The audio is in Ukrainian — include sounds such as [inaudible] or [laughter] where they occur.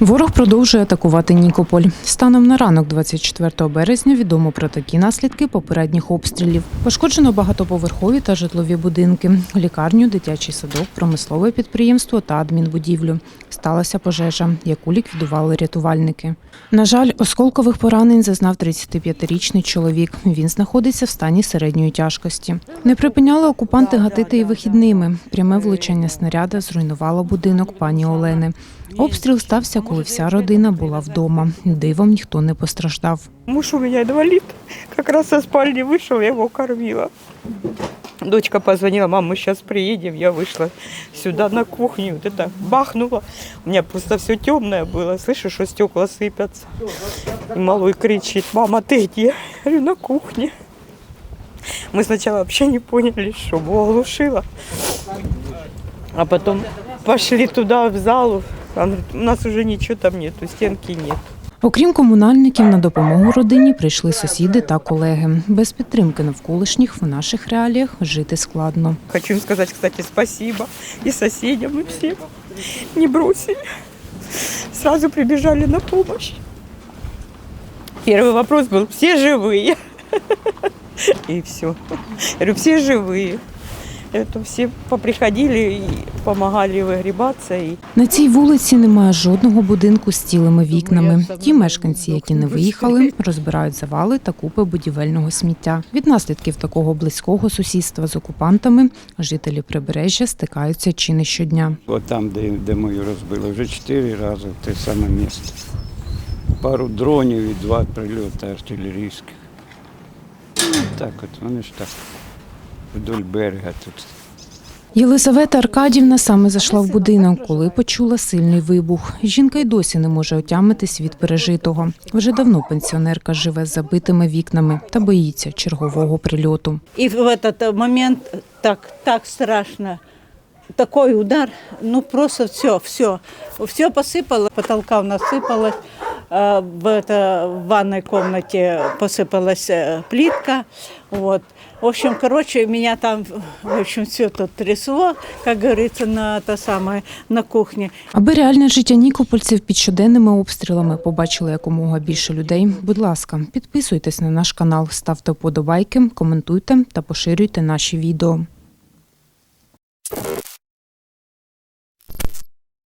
Ворог продовжує атакувати Нікополь. Станом на ранок 24 березня відомо про такі наслідки попередніх обстрілів. Пошкоджено багатоповерхові та житлові будинки, лікарню, дитячий садок, промислове підприємство та адмінбудівлю. Сталася пожежа, яку ліквідували рятувальники. На жаль, осколкових поранень зазнав 35-річний чоловік. Він знаходиться в стані середньої тяжкості. Не припиняли окупанти гатити і вихідними. Пряме влучання снаряда зруйнувало будинок пані Олени. Обстріл стався, коли вся родина була вдома. Дивом ніхто не постраждав. Муж у меня инвалид. Как раз со спальни вышел, я его кормила. Дочка позвонила, мам, мы сейчас приедем. Я вышла сюда на кухню, вот это бахнуло. У меня просто все темное было. Слышу, что стекла сыпятся. И малой кричит, мама, ты где? Я говорю, на кухне. Мы сначала вообще не поняли, что было оглушило. А потом пошли туда, в залу. Он говорит, у нас уже ничего там нету, стенки нет. Окрім комунальників, на допомогу родині прийшли сусіди та колеги. Без підтримки навколишніх в наших реаліях жити складно. Хочу им сказать, кстати, спасибо и соседям, и всем. Не бросили. Сразу прибежали на помощь. Первый вопрос был, все живые? [laughs] И все. Я говорю, все живые. Это все поприходили и помогали выгребаться. И На цій вулиці немає жодного будинку з цілими вікнами. Ті мешканці, які не виїхали, розбирають завали та купи будівельного сміття. Від наслідків такого близького сусідства з окупантами жителі прибережжя стикаються чи не щодня. От там, де, де мою розбили, вже чотири рази в те саме місце. Пару дронів і два прильоти артилерійських. Так от, вони ж так вдоль берега тут. Єлизавета Аркадівна саме зайшла в будинок, коли почула сильний вибух. Жінка й досі не може отямитись від пережитого. Вже давно пенсіонерка живе з забитими вікнами та боїться чергового прильоту. И в этот момент так, так страшно. Такой удар, ну просто все, все. Все посыпало, потолка у нас сыпалось. э, В, это, в ванной комнате посыпалась э, плитка. Вот. В общем, короче, меня там, в общем, все тут трясло, как говорится, на, та самое, на кухне. Аби реальне життя нікопольців під щоденними обстрілами побачили якомога більше людей. Будь ласка, підписуйтесь на наш канал, ставте вподобайки, коментуйте та поширюйте наші відео.